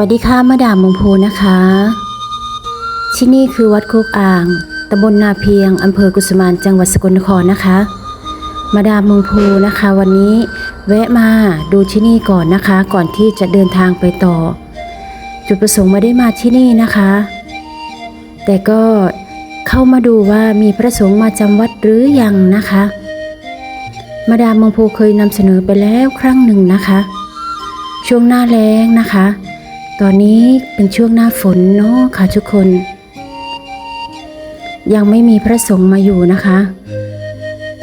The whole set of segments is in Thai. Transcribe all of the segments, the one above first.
วัสดีค่ะมาดามมงพูนะคะ ที่นี่คือวัดโคกอ่างตำบลนาเพียงอำเภอกุสุมานจังหวัดสกลนครนะคะ มาดามมงพูนะคะ วันนี้แวะมาดูที่นี่ก่อนนะคะ ก่อนที่จะเดินทางไปต่อ จุดประสงค์ไม่ได้มาที่นี่นะคะ แต่ก็เข้ามาดูว่ามีพระสงฆ์มาจำวัดหรือยังนะคะ มาดามมงพูเคยนำเสนอไปแล้วครั้งหนึ่งนะคะ ช่วงหน้าแล้งนะคะ ตอนนี้เป็นช่วงหน้าฝนเนาะค่ะทุกคน ยังไม่มีพระสงฆ์มาอยู่นะคะ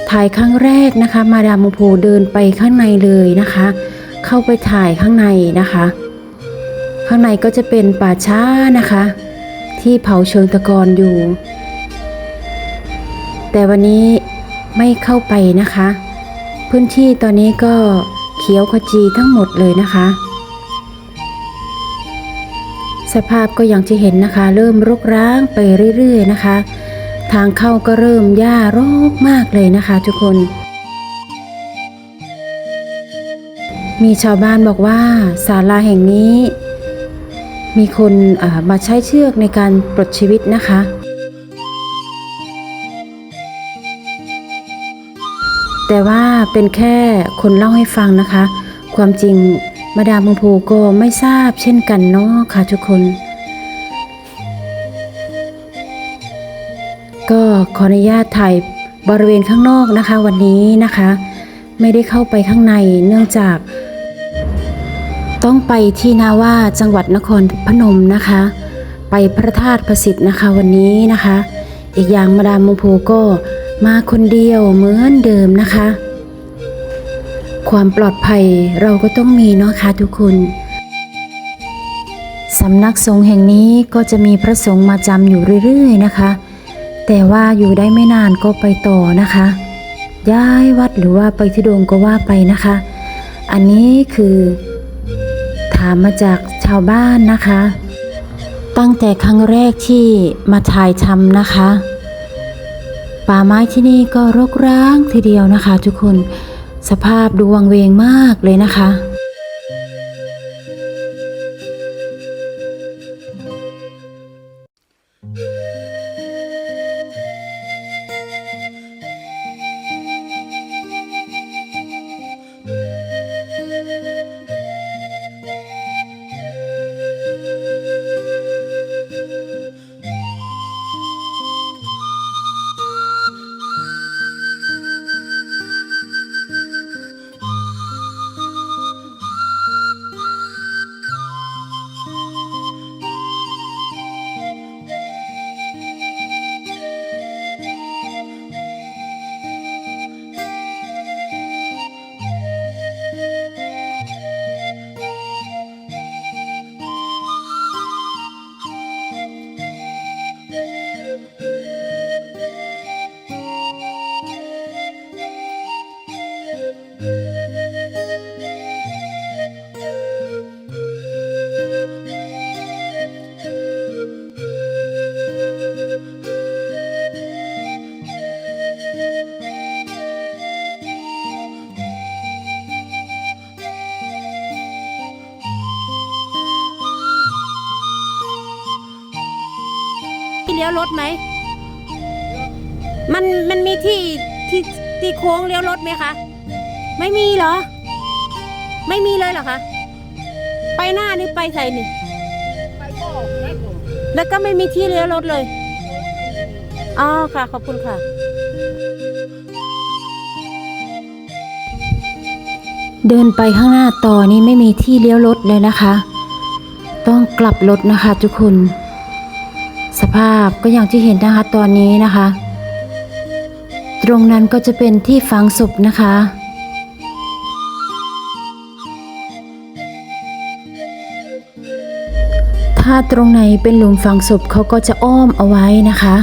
ถ่ายครั้งแรกนะคะ มาดามมงพูเดินไปข้างในเลยนะคะ เข้าไปถ่ายข้างในนะคะ ข้างในก็จะเป็นป่าช้านะคะ ที่เผาเชิงตะกอนอยู่ แต่วันนี้ไม่เข้าไปนะคะ พื้นที่ตอนนี้ก็เขียวขจีทั้งหมดเลยนะคะ สภาพก็อย่างที่เห็นนะคะ เริ่มรกร้างไปเรื่อยๆนะคะ ทางเข้าก็เริ่มหญ้ารกมากเลยนะคะ ทุกคน มีชาวบ้านบอกว่าศาลาแห่งนี้ มีคนอ่ามาใช้เชือกในการปลดชีวิตนะคะ แต่ว่าเป็นแค่คนเล่าให้ฟังนะคะ ความจริง มาดามมงพูก็ไม่ทราบเช่นกันเนาะค่ะทุกคน ก็ขออนุญาตถ่ายบริเวณข้างนอกนะคะวันนี้นะคะ ไม่ได้เข้าไปข้างในเนื่องจาก ต้องไปที่นาว่าจังหวัดนครพนมนะคะ ไปพระธาตุประสิทธิ์นะคะวันนี้นะคะ อีกอย่างมาดามมงพูก็มาคนเดียวเหมือนเดิมนะคะ ความปลอดภัยเราก็ต้องมีเนาะค่ะทุกคนสำนักสงฆ์แห่งนี้ก็จะมีพระสงฆ์มาจำอยู่เรื่อย ๆนะคะ แต่ว่าอยู่ได้ไม่นานก็ไปต่อนะคะ ย้ายวัดหรือว่าไปทุดงก็ว่าไปนะคะ อันนี้คือถามมาจากชาวบ้านนะคะ ตั้งแต่ครั้งแรกที่มาถ่ายทำนะคะ ป่าไม้ที่นี่ก็รกร้างทีเดียวนะคะ ทุกคน สภาพดูวังเวงมากเลยนะคะ ลี้ยวรถไหม มันมันมีที่ที่ที่โค้งเลี้ยวรถไหมคะ ไม่มีเหรอ ไม่มีเลยเหรอคะ ไปหน้านี่ไปใส่นี่แล้วก็ไม่มีที่เลี้ยวรถเลย อ๋อค่ะ ขอบคุณค่ะ เดินไปข้างหน้าต่อนี้ไม่มีที่เลี้ยวรถเลยนะคะ ต้องกลับรถนะคะทุกคน สภาพก็อย่างที่เห็นนะคะตอนนี้นะคะ ตรงนั้นก็จะเป็นที่ฝังศพนะคะถ้าตรงไหนเป็นหลุมฝังศพเขาก็จะอ้อมเอาไว้นะคะ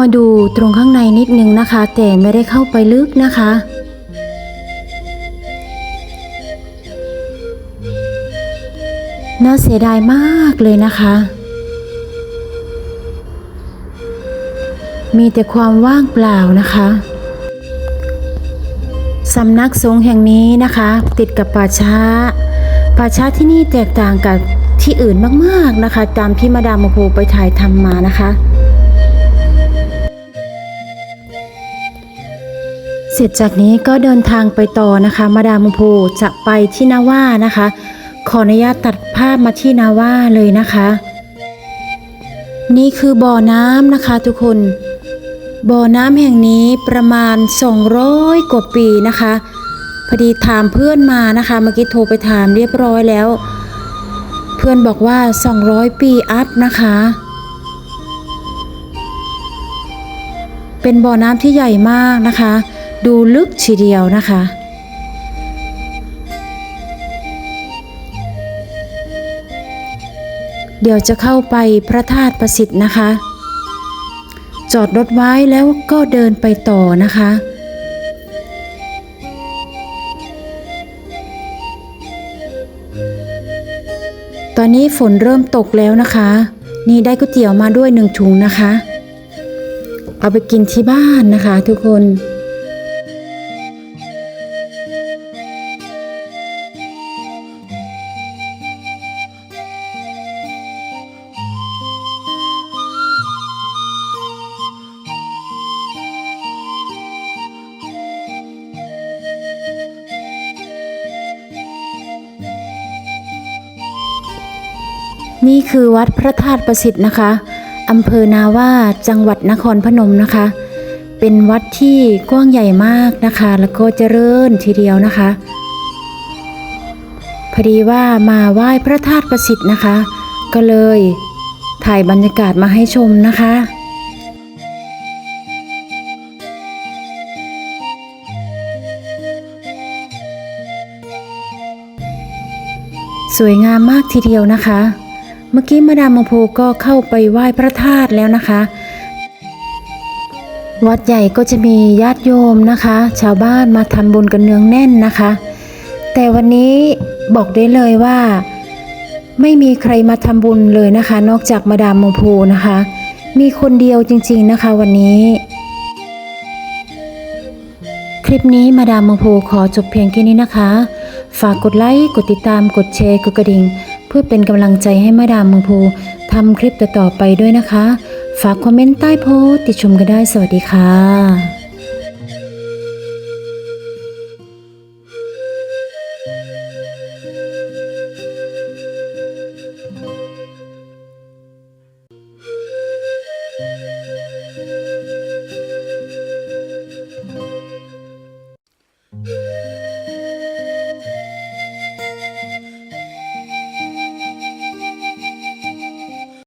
มาดูตรงข้างในนิดนึงนะคะ แต่ไม่ได้เข้าไปลึกนะคะ น่าเสียดายมากเลยนะคะ มีแต่ความว่างเปล่านะคะสำนักสงฆ์แห่งนี้นะคะ ติดกับป่าช้า ป่าช้าที่นี่แตกต่างกับที่อื่นมากๆนะคะ ตามที่มาดามโมโพไปถ่ายทำมานะคะ เสร็จจากนี้ก็เดินทางไปต่อนะคะ มาดามโมโพจะไปที่นาว่านะคะ ขออนุญาตตัดภาพมาที่นาว่าเลยนะคะ นี่คือบ่อน้ำนะคะทุกคน บ่อน้ำแห่งนี้ประมาณ 200 กว่าปีนะคะ พอดีถามเพื่อนมานะคะ เมื่อกี้โทรไปถามเรียบร้อยแล้ว เพื่อนบอกว่า 200 ปีอัพนะคะเป็นบ่อน้ำที่ใหญ่มากนะคะ ดูลึกทีเดียวนะคะ เดี๋ยวจะเข้าไปพระธาตุประสิทธิ์นะคะ จอดรถไว้แล้วก็เดินไปต่อนะคะตอนนี้ฝนเริ่มตกแล้วนะคะ นี่ได้ก๋วยเตี๋ยวมาด้วยหนึ่งถุงนะคะ เอาไปกินที่บ้านนะคะทุกคน นี่คือวัดพระธาตุประสิทธิ์นะคะอำเภอนาว่าจังหวัดนครพนมนะคะ เป็นวัดที่กว้างใหญ่มากนะคะ แล้วก็เจริญทีเดียวนะคะ พอดีว่ามาไหว้พระธาตุประสิทธิ์นะคะ ก็เลยถ่ายบรรยากาศมาให้ชมนะคะสวยงามมากทีเดียวนะคะ เมื่อกี้มาดามโพก็เข้าไปไหว้พระธาตุแล้วนะคะ วัดใหญ่ก็จะมีญาติโยมนะคะ ชาวบ้านมาทำบุญกันเนืองแน่นนะคะ แต่วันนี้บอกได้เลยว่า ไม่มีใครมาทำบุญเลยนะคะ นอกจากมาดามโมโพนะคะ มีคนเดียวจริงๆนะคะวันนี้คลิปนี้มาดามโมโพขอจบเพียงแค่นี้นะคะ ฝากกดไลค์ กดติดตาม กดแชร์ กดกระดิ่ง พื่อเป็นกำลังใจให้มาดามมังพทำคลิปต่อๆไปด้วยนะคะ ฝากคอมเมนต์ใต้โพสต์ติชมกันได้สวัสดีค่ะ